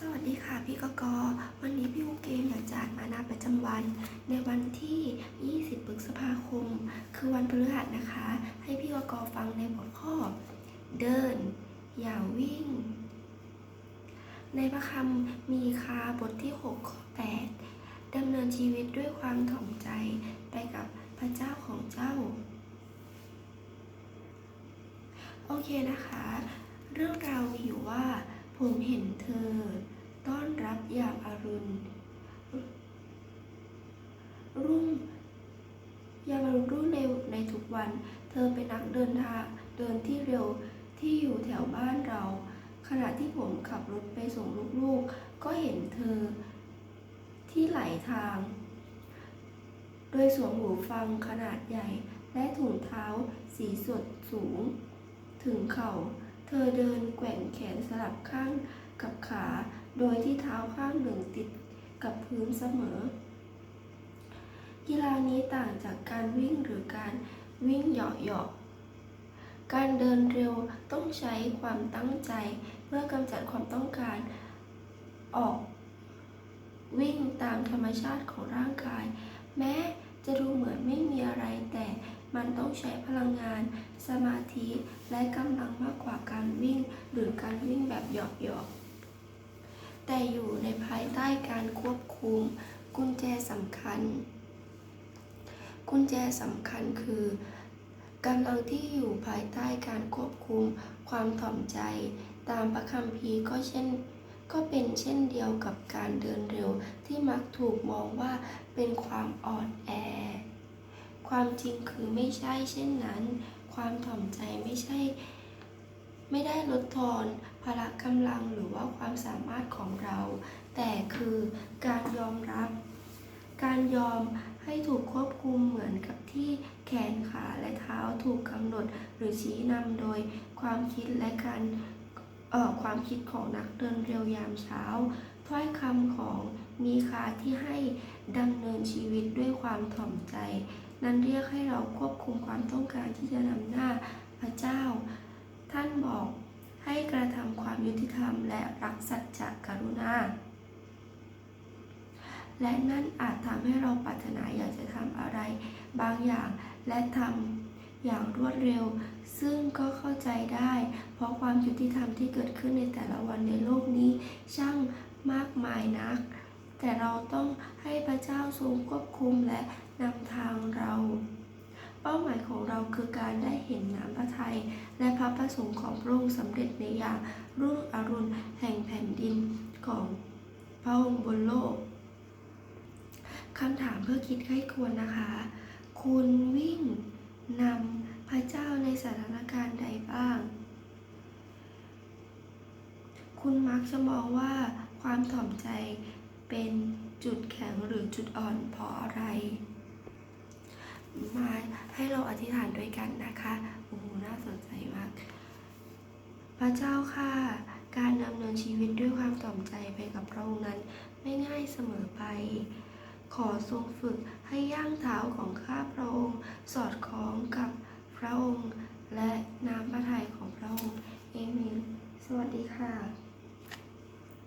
สวัสดีค่ะพี่กกวันนี้พี่อูเกมอยากจะอ่านมานาประจำวัน ในวันที่ 20พฤษภาคม คือวันพฤหัสนะคะ ให้พี่กกฟังในหัวข้อ เดิน อย่าวิ่ง ในพระคำมีคาบทที่6ข้อ8ดำเนินชีวิตด้วยความถ่อมใจไปกับพระเจ้าของเจ้า โอเคนะคะ เรื่องราวมีอยู่ว่า ผมเห็นเธอ ต้อนรับอย่างอารุณ รุ่งยามอรุณรุ่งในในทุกวัน เธอเป็นนักเดินทางเดินที่เร็วที่อยู่แถวบ้านเรา ขณะที่ผมขับรถไปส่งลูกๆก็เห็นเธอ ที่ไหลทาง โดยสวมหูฟังขนาดใหญ่และถุงเท้าสีสดสูง ถึงเข่า เธอเดินแกว่งแขนสลับข้างกับขา โดยที่เท้าข้างหนึ่งติดกับพื้นเสมอ กีฬานี้ต่างจากการวิ่งหรือการวิ่งเหยาะๆการเดินเร็วต้องใช้ความตั้งใจ เพื่อกำจัดความต้องการออก วิ่งตามธรรมชาติของร่างกาย แม้จะดูเหมือนไม่มีอะไรแต่ มันต้องใช้พลังงาน สมาธิและกำลังมากกว่าการวิ่ง หรือการวิ่งแบบหยอกๆแต่อยู่ในภายใต้การควบคุม กุญแจสำคัญ กุญแจสำคัญคือกำลังที่อยู่ภายใต้การควบคุม ความถ่อมใจ ตามพระคัมภีร์ก็เช่นก็เป็นเช่นเดียวกับการเดินเร็วที่มักถูกมองว่าเป็นความอ่อนแอ ความจริงคือไม่ใช่ เช่นนั้น ความถ่อมใจไม่ใช่ ไม่ได้ลดทอนพละกำลังหรือว่าความสามารถของเรา แต่คือการยอมรับ การยอมให้ถูกควบคุมเหมือนกับที่แขนขาและเท้าถูกกำหนดหรือชี้นำโดยความคิดและการเอ่อความคิดของนักเดินเร็วยามเช้า ถ้อยคำของมีคาที่ให้ดำเนินชีวิตด้วยความถ่อมใจ นั้นเรียกให้เราควบคุมความต้องการที่จะนำหน้าพระเจ้า ท่านบอกให้กระทำความยุติธรรมและรักสัจจะกรุณา และนั่นอาจทำให้เราปรารถนาอยากจะทำอะไรบางอย่างและทำอย่างรวดเร็ว ซึ่งก็เข้าใจได้ เพราะความยุติธรรมที่เกิดขึ้นในแต่ละวันในโลกนี้ช่างมากมายนัก แต่เราต้องให้พระเจ้าทรงควบคุมและนำทางเรา เป้าหมายของเราคือการได้เห็นน้ำพระทัยและพระประสงค์ของพระองค์สำเร็จในอย่ามรุ่งอรุณแห่งแผ่นดินของพระองค์บนโลกคำถามเพื่อคิดให้ควรนะคะ คุณวิ่งนำพระเจ้าในสถานการณ์ใดบ้าง คุณมักจะมองว่าความถ่อมใจ เป็นจุดแข็งหรือจุดอ่อนเพราะอะไร มาให้เราอธิษฐานด้วยกันนะคะโอ้โหน่าสนใจมาก พระเจ้าค่ะ การดำเนินชีวิตด้วยความถ่อมใจไปกับพระองค์นั้นไม่ง่ายเสมอไป ขอทรงฝึกให้ย่างเท้าของข้าพระองค์ สอดคล้องกับพระองค์ และน้ำพระทัยของพระองค์เอเมนสวัสดีค่ะ